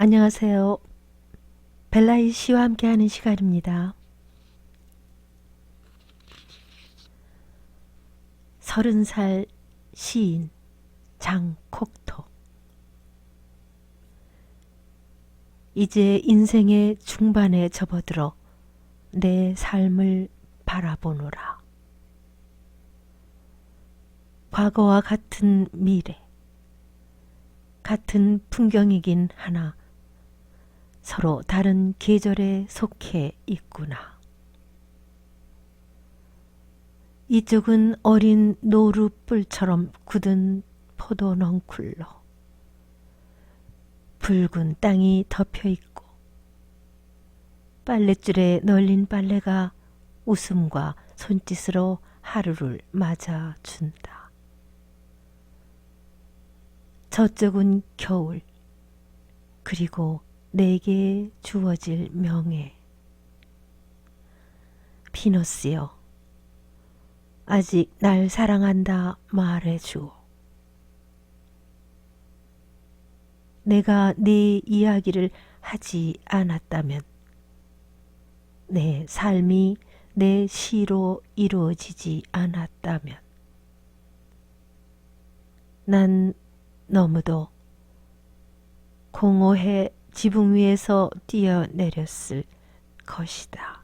안녕하세요. 벨라이 씨와 함께하는 시간입니다. 서른 살 시인 장콕토 이제 인생의 중반에 접어들어 내 삶을 바라보노라. 과거와 같은 미래, 같은 풍경이긴 하나 서로 다른 계절에 속해 있구나. 이쪽은 어린 노루뿔처럼 굳은 포도 넝쿨로 붉은 땅이 덮여 있고 빨랫줄에 널린 빨래가 웃음과 손짓으로 하루를 맞아준다. 저쪽은 겨울, 그리고 내게 주어질 명예. 피너스여, 아직 날 사랑한다 말해 주오. 내가 네 이야기를 하지 않았다면, 내 삶이 내 시로 이루어지지 않았다면, 난 너무도 공허해 지붕 위에서 뛰어내렸을 것이다.